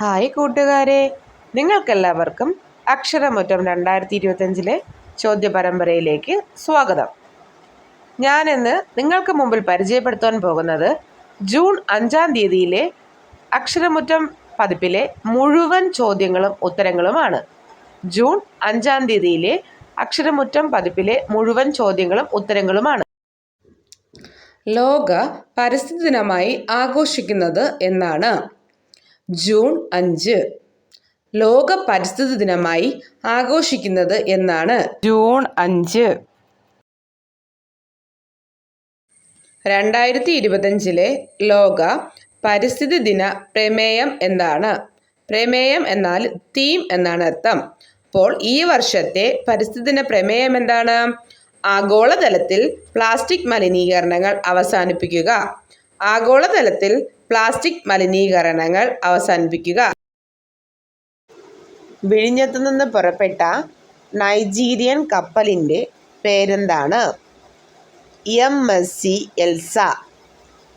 Hi കൂട്ടുകാരെ. നിങ്ങൾക്കെല്ലാവർക്കും അക്ഷരമുറ്റം രണ്ടായിരത്തി ഇരുപത്തഞ്ചിലെ ചോദ്യ പരമ്പരയിലേക്ക് സ്വാഗതം. ഞാനിന്ന് നിങ്ങൾക്ക് മുമ്പിൽ പരിചയപ്പെടുത്താൻ പോകുന്നത് ജൂൺ അഞ്ചാം തീയതിയിലെ അക്ഷരമുറ്റം പതിപ്പിലെ മുഴുവൻ ചോദ്യങ്ങളും ഉത്തരങ്ങളുമാണ്. ജൂൺ അഞ്ചാം തീയതിയിലെ അക്ഷരമുറ്റം പതിപ്പിലെ മുഴുവൻ ചോദ്യങ്ങളും ഉത്തരങ്ങളുമാണ്. ലോക പരിസ്ഥിതി ദിനമായി ആഘോഷിക്കുന്നത് എന്നാണ്. ജൂൺ അഞ്ച്. ലോക പരിസ്ഥിതി ദിനമായി ആഘോഷിക്കുന്നത് എന്നാണ്. ജൂൺ അഞ്ച്. രണ്ടായിരത്തി ഇരുപത്തഞ്ചിലെ ലോക പരിസ്ഥിതി ദിന പ്രമേയം എന്താണ്? പ്രമേയം എന്നാൽ തീം എന്നാണ് അർത്ഥം. അപ്പോൾ ഈ വർഷത്തെ പരിസ്ഥിതി ദിന പ്രമേയം എന്താണ്? ആഗോളതലത്തിൽ പ്ലാസ്റ്റിക് മലിനീകരണങ്ങൾ അവസാനിപ്പിക്കുക. ആഗോളതലത്തിൽ പ്ലാസ്റ്റിക് മലിനീകരണങ്ങൾ അവസാനിപ്പിക്കുക. വിഴിഞ്ഞത്തു നിന്ന് പുറപ്പെട്ട നൈജീരിയൻ കപ്പലിന്റെ പേരെന്താണ്? എം. എസ്. സി. എൽസ.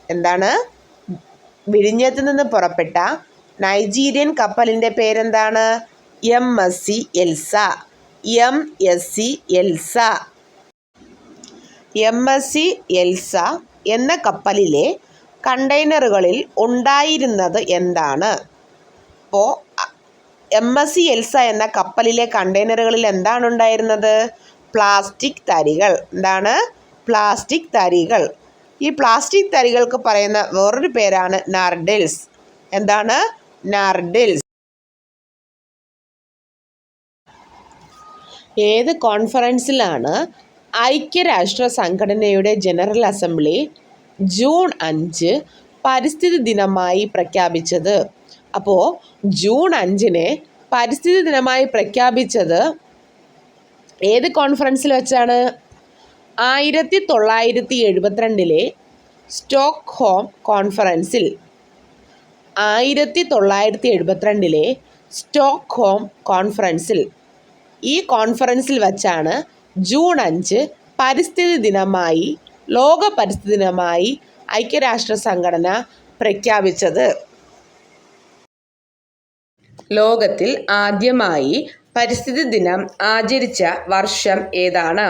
എന്താണ്? വിഴിഞ്ഞത്ത് നിന്ന് പുറപ്പെട്ട നൈജീരിയൻ കപ്പലിന്റെ പേരെന്താണ്? M. S. C. Elsa. M. S. C. Elsa. M. S. C. Elsa എന്ന കപ്പലിലെ കണ്ടെയ്നറുകളിൽ ഉണ്ടായിരുന്നത് എന്താണ്? അപ്പോൾ എം എസ് സി എൽസ എന്ന കപ്പലിലെ കണ്ടെയ്നറുകളിൽ എന്താണ് ഉണ്ടായിരുന്നത്? പ്ലാസ്റ്റിക് തരികൾ. എന്താണ്? പ്ലാസ്റ്റിക് തരികൾ. ഈ പ്ലാസ്റ്റിക് തരികൾക്ക് പറയുന്ന വേറൊരു പേരാണ് നാർഡിൽസ്. എന്താണ്? നാർഡിൽസ്. ഏത് കോൺഫറൻസിലാണ് ഐക്യരാഷ്ട്ര സംഘടനയുടെ ജനറൽ അസംബ്ലി ജൂൺ അഞ്ച് പരിസ്ഥിതി ദിനമായി പ്രഖ്യാപിച്ചത്. അപ്പോൾ ജൂൺ അഞ്ചിനെ പരിസ്ഥിതി ദിനമായി പ്രഖ്യാപിച്ചത് ഏത് കോൺഫറൻസിൽ വെച്ചാണ്? ആയിരത്തി തൊള്ളായിരത്തി എഴുപത്തിരണ്ടിലെ സ്റ്റോക്ക് ഹോം കോൺഫറൻസിൽ ആയിരത്തി തൊള്ളായിരത്തി എഴുപത്തിരണ്ടിലെ സ്റ്റോക്ക് ഹോം കോൺഫറൻസിൽ ഈ കോൺഫറൻസിൽ വച്ചാണ് ജൂൺ അഞ്ച് പരിസ്ഥിതി ദിനമായി ലോക പരിസ്ഥിതി ദിനമായി ഐക്യരാഷ്ട്ര സംഘടന പ്രഖ്യാപിച്ചത്. ലോകത്തിൽ ആദ്യമായി പരിസ്ഥിതി ദിനം ആചരിച്ച വർഷം ഏതാണ്?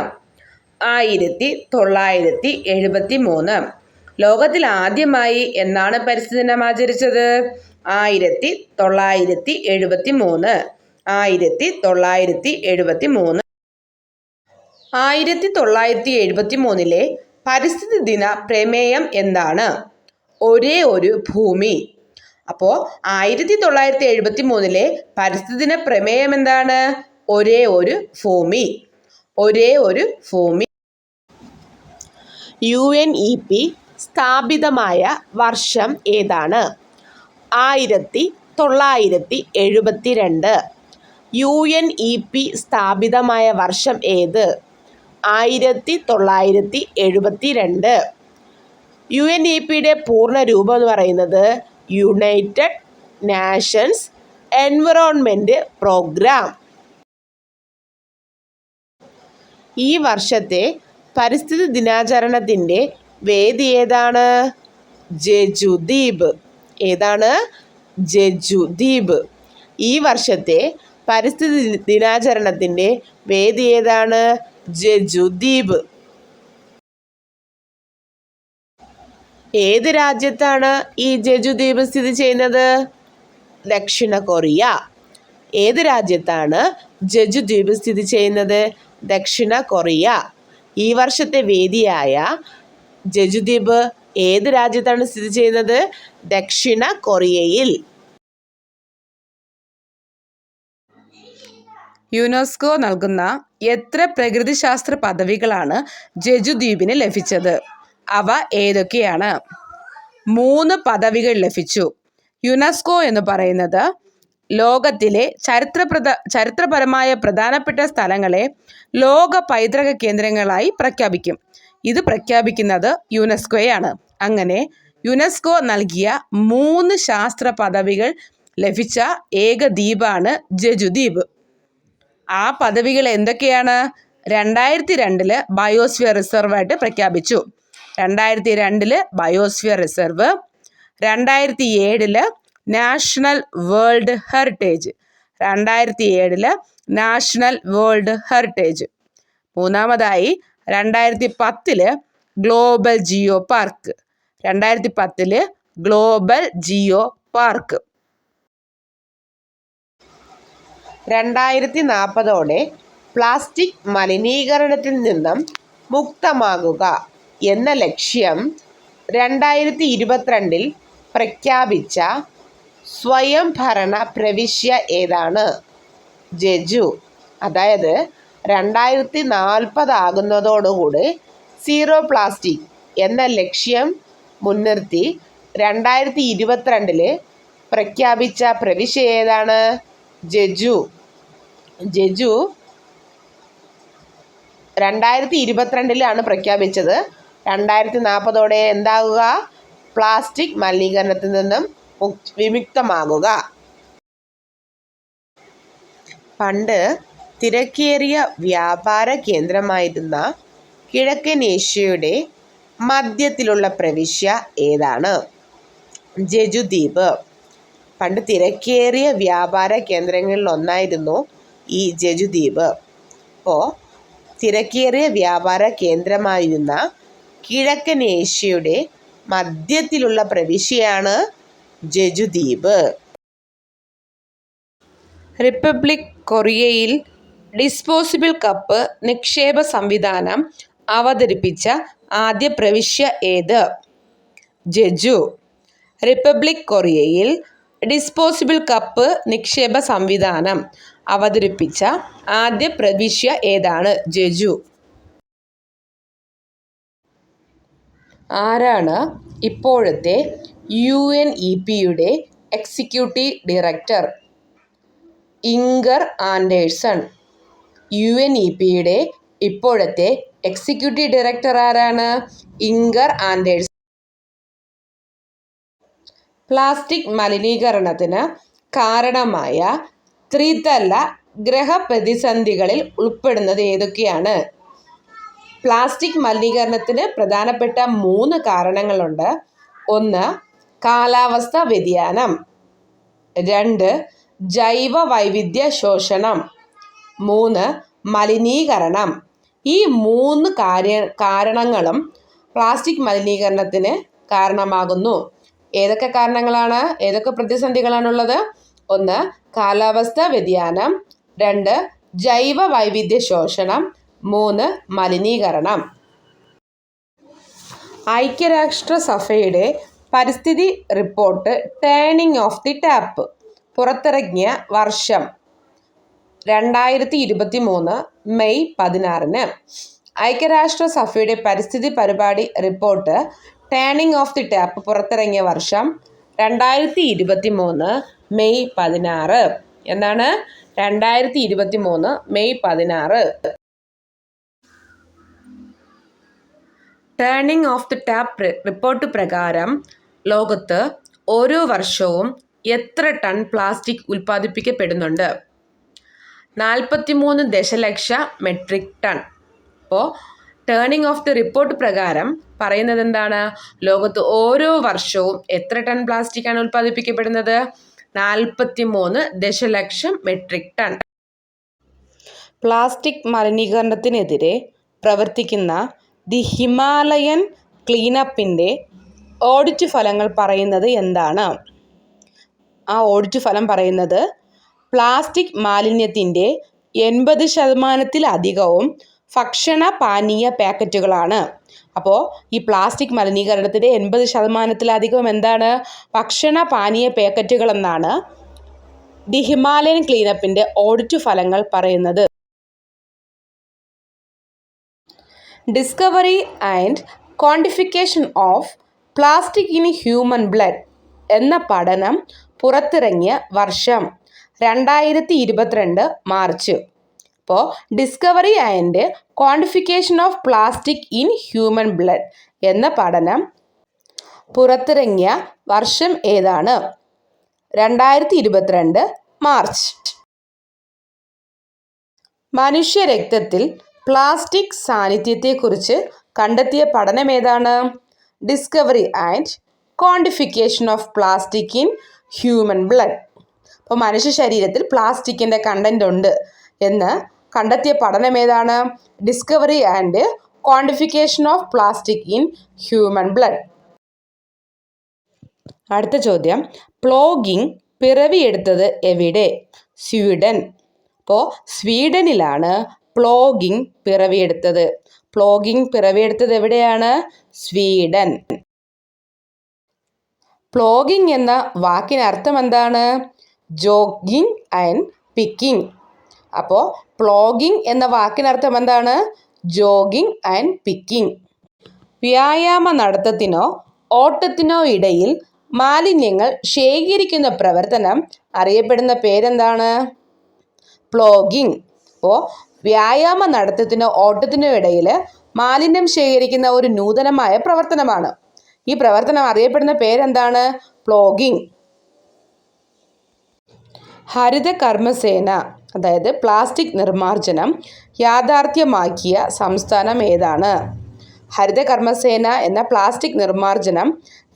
ആയിരത്തി തൊള്ളായിരത്തി എഴുപത്തി മൂന്ന് ലോകത്തിൽ ആദ്യമായി എന്നാണ് പരിസ്ഥിതി ദിനം ആചരിച്ചത്? ആയിരത്തി തൊള്ളായിരത്തി എഴുപത്തി മൂന്ന് ആയിരത്തി തൊള്ളായിരത്തി എഴുപത്തി മൂന്ന് ആയിരത്തി തൊള്ളായിരത്തി എഴുപത്തി മൂന്നിലെ പരിസ്ഥിതി ദിന പ്രമേയം എന്താണ്? ഒരേ ഒരു ഭൂമി. അപ്പോൾ ആയിരത്തി തൊള്ളായിരത്തി എഴുപത്തി മൂന്നിലെ പരിസ്ഥിതി ദിന പ്രമേയം എന്താണ്? ഒരേ ഒരു ഭൂമി. ഒരേ ഒരു ഭൂമി. യു എൻ ഇ പി സ്ഥാപിതമായ വർഷം ഏതാണ്? ആയിരത്തി തൊള്ളായിരത്തി എഴുപത്തി രണ്ട് യു എൻ ഇ പി സ്ഥാപിതമായ വർഷം ഏത്? ആയിരത്തി തൊള്ളായിരത്തി എഴുപത്തി രണ്ട് യു എൻ ഇ പിയുടെ പൂർണ രൂപം എന്ന് പറയുന്നത് യുണൈറ്റഡ് നാഷൻസ് എൻവറോൺമെന്റ് പ്രോഗ്രാം ഈ വർഷത്തെ പരിസ്ഥിതി ദിനാചരണത്തിന്റെ വേദി ഏതാണ്? ജജുദ്വീപ് ഏതാണ്? ജജുദ്വീപ് ഈ വർഷത്തെ പരിസ്ഥിതി ദിനാചരണത്തിന്റെ വേദി ഏതാണ്? ജജുദ്വീപ് ഏത് രാജ്യത്താണ് ഈ ജജുദ്വീപ് സ്ഥിതി ചെയ്യുന്നത്? ദക്ഷിണ കൊറിയ. ഏത് രാജ്യത്താണ് ജജുദ്വീപ് സ്ഥിതി ചെയ്യുന്നത്? ദക്ഷിണ കൊറിയ. ഈ വർഷത്തെ വേദിയായ ജജുദ്വീപ് ഏത് രാജ്യത്താണ് സ്ഥിതി ചെയ്യുന്നത്? ദക്ഷിണ കൊറിയയിൽ. യുനെസ്കോ നൽകുന്ന എത്ര പ്രകൃതിശാസ്ത്ര പദവികളാണ് ജജുദ്വീപിന് ലഭിച്ചത്? അവ ഏതൊക്കെയാണ്? മൂന്ന് പദവികൾ ലഭിച്ചു. യുനെസ്കോ എന്ന് പറയുന്നത് ലോകത്തിലെ ചരിത്രപ്രദ ചരിത്രപരമായ പ്രധാനപ്പെട്ട സ്ഥലങ്ങളെ ലോക പൈതൃക കേന്ദ്രങ്ങളായി പ്രഖ്യാപിക്കും. ഇത് പ്രഖ്യാപിക്കുന്നത് യുനെസ്കോയാണ്. അങ്ങനെ യുനെസ്കോ നൽകിയ മൂന്ന് ശാസ്ത്ര പദവികൾ ലഭിച്ച ഏക ദ്വീപാണ് ജജുദ്വീപ്. ആ പദവികൾ എന്തൊക്കെയാണ്? രണ്ടായിരത്തി രണ്ടിൽ ബയോസ്ഫിയർ റിസർവായിട്ട് പ്രഖ്യാപിച്ചു. രണ്ടായിരത്തി രണ്ടിൽ ബയോസ്ഫിയർ റിസർവ്. രണ്ടായിരത്തി ഏഴിൽ നാഷണൽ വേൾഡ് ഹെറിറ്റേജ്. രണ്ടായിരത്തി ഏഴിൽ നാഷണൽ വേൾഡ് ഹെറിറ്റേജ്. മൂന്നാമതായി രണ്ടായിരത്തി പത്തിൽ ഗ്ലോബൽ ജിയോ പാർക്ക്. രണ്ടായിരത്തി പത്തിൽ ഗ്ലോബൽ ജിയോ പാർക്ക്. രണ്ടായിരത്തി നാൽപ്പതോടെ പ്ലാസ്റ്റിക് മലിനീകരണത്തിൽ നിന്നും മുക്തമാകുക എന്ന ലക്ഷ്യം രണ്ടായിരത്തി ഇരുപത്തിരണ്ടിൽ പ്രഖ്യാപിച്ച സ്വയംഭരണ പ്രവിശ്യ ഏതാണ്? ജജു. അതായത് രണ്ടായിരത്തി നാൽപ്പതാകുന്നതോടുകൂടി സീറോ പ്ലാസ്റ്റിക് എന്ന ലക്ഷ്യം മുൻനിർത്തി രണ്ടായിരത്തി ഇരുപത്തിരണ്ടിൽ പ്രഖ്യാപിച്ച പ്രവിശ്യ ഏതാണ്? ജെജു. ജെജു രണ്ടായിരത്തി ഇരുപത്തിരണ്ടിലാണ് പ്രഖ്യാപിച്ചത്. രണ്ടായിരത്തി നാൽപ്പതോടെ എന്താകുക? പ്ലാസ്റ്റിക് മലിനീകരണത്തിൽ നിന്നും മുക് വിമുക്തമാകുക. പണ്ട് തിരക്കേറിയ വ്യാപാര കേന്ദ്രമായിരുന്ന കിഴക്കൻ ഏഷ്യയുടെ മധ്യത്തിലുള്ള പ്രവിശ്യ ഏതാണ്? ജജുദ്വീപ് പണ്ട് തിരക്കേറിയ വ്യാപാര കേന്ദ്രങ്ങളിൽ ഒന്നായിരുന്നു ഈ ജജുദ്വീപ്. ഇപ്പോൾ തിരക്കേറിയ വ്യാപാര കേന്ദ്രമായിരുന്ന കിഴക്കൻ ഏഷ്യയുടെ മധ്യത്തിലുള്ള പ്രവിശ്യയാണ് ജജുദ്വീപ്. റിപ്പബ്ലിക് കൊറിയയിൽ ഡിസ്പോസിബിൾ കപ്പ് നിക്ഷേപ സംവിധാനം അവതരിപ്പിച്ച ആദ്യ പ്രവിശ്യ ഏത്? ജെജു റിപ്പബ്ലിക് കൊറിയയിൽ ഡിസ്പോസിബിൾ കപ്പ് നിക്ഷേപ സംവിധാനം അവതരിപ്പിച്ച ആദ്യ പ്രവിശ്യ ഏതാണ്? ജജു. ആരാണ് ഇപ്പോഴത്തെ യു എൻ ഇ പിയുടെ executive director? Inger Andersen. U N E പിയുടെ ഇപ്പോഴത്തെ എക്സിക്യൂട്ടീവ് ഡയറക്ടർ ആരാണ്? ഇംഗർ ആൻഡേഴ്സൺ. പ്ലാസ്റ്റിക് മലിനീകരണത്തിന് കാരണമായ ത്രിതല ഗ്രഹപ്രതിസന്ധികളിൽ ഉൾപ്പെടുന്നത് ഏതൊക്കെയാണ്? പ്ലാസ്റ്റിക് മലിനീകരണത്തിന് പ്രധാനപ്പെട്ട മൂന്ന് കാരണങ്ങളുണ്ട്. ഒന്ന് കാലാവസ്ഥ വ്യതിയാനം. രണ്ട് ജൈവ വൈവിധ്യ ശോഷണം മൂന്ന് മലിനീകരണം. ഈ മൂന്ന് കാര്യ കാരണങ്ങളും പ്ലാസ്റ്റിക് മലിനീകരണത്തിന് കാരണമാകുന്നു. ഏതൊക്കെ കാരണങ്ങളാണ്? ഏതൊക്കെ പ്രതിസന്ധികളാണുള്ളത്? ഒന്ന് കാലാവസ്ഥ വ്യതിയാനം. രണ്ട് ജൈവ വൈവിധ്യ ശോഷണം. മൂന്ന് മലിനീകരണം. ഐക്യരാഷ്ട്രസഭയുടെ പരിസ്ഥിതി report turning off the tap. പുറത്തിറങ്ങിയ വർഷം രണ്ടായിരത്തി ഇരുപത്തി മൂന്ന് മെയ് പതിനാറിന്. ഐക്യരാഷ്ട്രസഭയുടെ പരിസ്ഥിതി പരിപാടി report turning off the tap പുറത്തിറങ്ങിയ വർഷം രണ്ടായിരത്തി ഇരുപത്തി മൂന്ന് മെയ് പതിനാറ്. എന്താണ്? രണ്ടായിരത്തി ഇരുപത്തി മൂന്ന് മെയ് പതിനാറ്. Turning off the tap report പ്രകാരം ലോകത്ത് ഓരോ വർഷവും എത്ര ടൺ പ്ലാസ്റ്റിക് ഉൽപ്പാദിപ്പിക്കപ്പെടുന്നുണ്ട്? നാൽപ്പത്തി മൂന്ന് ദശലക്ഷ മെട്രിക് ടൺ അപ്പോൾ ടേണിംഗ് ഓഫ് ദി റിപ്പോർട്ട് പ്രകാരം പറയുന്നത് എന്താണ്? ലോകത്ത് ഓരോ വർഷവും എത്ര ടൺ പ്ലാസ്റ്റിക്കാണ് ഉൽപ്പാദിപ്പിക്കപ്പെടുന്നത്? നാൽപ്പത്തി മൂന്ന് ദശലക്ഷം മെട്രിക് ടൺ. പ്ലാസ്റ്റിക് മലിനീകരണത്തിനെതിരെ പ്രവർത്തിക്കുന്ന ദി ഹിമാലയൻ ക്ലീനപ്പിന്റെ ഓഡിറ്റ് ഫലങ്ങൾ പറയുന്നത് എന്താണ്? ആ ഓഡിറ്റ് ഫലം പറയുന്നത് പ്ലാസ്റ്റിക് മാലിന്യത്തിന്റെ എൺപത് ശതമാനത്തിലധികവും ഭക്ഷണ പാനീയ പാക്കറ്റുകളാണ്. അപ്പോൾ ഈ പ്ലാസ്റ്റിക് മലിനീകരണത്തിന്റെ എൺപത് ശതമാനത്തിലധികം എന്താണ്? ഭക്ഷണ പാനീയ പാക്കറ്റുകളെന്നാണ് ദി ഹിമാലയൻ ക്ലീനപ്പിന്റെ ഓഡിറ്റ് ഫലങ്ങൾ പറയുന്നത്. Discovery and quantification of plastic in human blood എന്ന പഠനം പുറത്തിറങ്ങിയ വർഷം രണ്ടായിരത്തി ഇരുപത്തിരണ്ട് മാർച്ച്. അപ്പോൾ discovery and quantification of plastic in human blood എന്ന പഠനം പുറത്തിറങ്ങിയ വർഷം ഏതാണ്? രണ്ടായിരത്തി ഇരുപത്തിരണ്ട് മാർച്ച് മനുഷ്യരക്തത്തിൽ പ്ലാസ്റ്റിക് സാന്നിധ്യത്തെക്കുറിച്ച് കണ്ടെത്തിയ പഠനം ഏതാണ്? Discovery and quantification of plastic in human blood അപ്പോൾ മനുഷ്യ ശരീരത്തിൽ പ്ലാസ്റ്റിക്കിന്റെ കണ്ടന്റ് ഉണ്ട് എന്ന് കണ്ടെത്തിയ പഠനം ഏതാണ്? Discovery and quantification of plastic in human blood അടുത്ത ചോദ്യം. പ്ലോഗിംഗ് പിറവിയെടുത്തത് എവിടെ? സ്വീഡൻ അപ്പോൾ സ്വീഡനിലാണ് പ്ലോഗിംഗ് പിറവിയെടുത്തത് പ്ലോഗിംഗ് പിറവിയെടുത്തത് എവിടെയാണ്? സ്വീഡൻ പ്ലോഗിംഗ് എന്ന വാക്കിന് അർത്ഥം എന്താണ്? ജോഗിങ് ആൻഡ് പിക്കിംഗ് അപ്പോൾ പ്ലോഗിംഗ് എന്ന വാക്കിനർത്ഥം എന്താണ്? Jogging and picking. വ്യായാമ നടത്തത്തിനോ ഓട്ടത്തിനോ ഇടയിൽ മാലിന്യങ്ങൾ ശേഖരിക്കുന്ന പ്രവർത്തനം അറിയപ്പെടുന്ന പേരെന്താണ്? പ്ലോഗിംഗ്. അപ്പോൾ വ്യായാമ നടത്തത്തിനോ ഓട്ടത്തിനോ ഇടയിൽ മാലിന്യം ശേഖരിക്കുന്ന ഒരു നൂതനമായ പ്രവർത്തനമാണ്. ഈ പ്രവർത്തനം അറിയപ്പെടുന്ന പേരെന്താണ്? പ്ലോഗിംഗ്. ഹരിത കർമ്മസേന അതായത് പ്ലാസ്റ്റിക് നിർമ്മാർജനം യാഥാർത്ഥ്യമാക്കിയ സംസ്ഥാനം ഏതാണ്? ഹരിത കർമ്മസേന എന്ന പ്ലാസ്റ്റിക് നിർമ്മാർജനം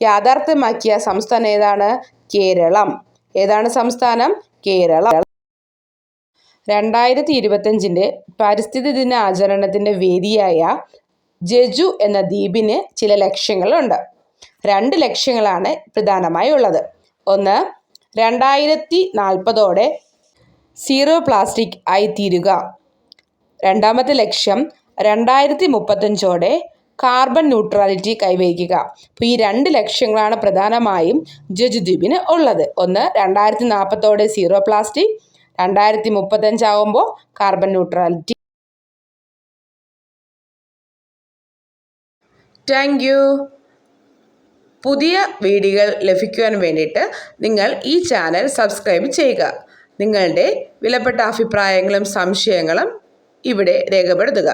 യാഥാർത്ഥ്യമാക്കിയ സംസ്ഥാനം ഏതാണ്? കേരളം. ഏതാണ് സംസ്ഥാനം? കേരളം. രണ്ടായിരത്തി ഇരുപത്തഞ്ചിന്റെ പരിസ്ഥിതി ദിന ആചരണത്തിന്റെ വേദിയായ ജെജു എന്ന ദ്വീപിന് ചില ലക്ഷ്യങ്ങളുണ്ട്. രണ്ട് ലക്ഷ്യങ്ങളാണ് പ്രധാനമായി ഉള്ളത് ഒന്ന് രണ്ടായിരത്തി നാൽപ്പതോടെ സീറോ പ്ലാസ്റ്റിക് ആയിത്തീരുക. രണ്ടാമത്തെ ലക്ഷ്യം രണ്ടായിരത്തി മുപ്പത്തഞ്ചോടെ കാർബൺ ന്യൂട്രാലിറ്റി കൈവരിക്കുക അപ്പോൾ ഈ രണ്ട് ലക്ഷ്യങ്ങളാണ് പ്രധാനമായും ജജുദ്വീപിന് ഉള്ളത്. ഒന്ന് രണ്ടായിരത്തി നാൽപ്പത്തോടെ സീറോ പ്ലാസ്റ്റിക് രണ്ടായിരത്തി മുപ്പത്തഞ്ചാവുമ്പോൾ കാർബൺ ന്യൂട്രാലിറ്റി. Thank you. പുതിയ വീഡിയോകൾ ലഭിക്കുവാൻ വേണ്ടിയിട്ട് നിങ്ങൾ ഈ ചാനൽ സബ്സ്ക്രൈബ് ചെയ്യുക. നിങ്ങളുടെ വിലപ്പെട്ട അഭിപ്രായങ്ങളും സംശയങ്ങളും ഇവിടെ രേഖപ്പെടുത്തുക.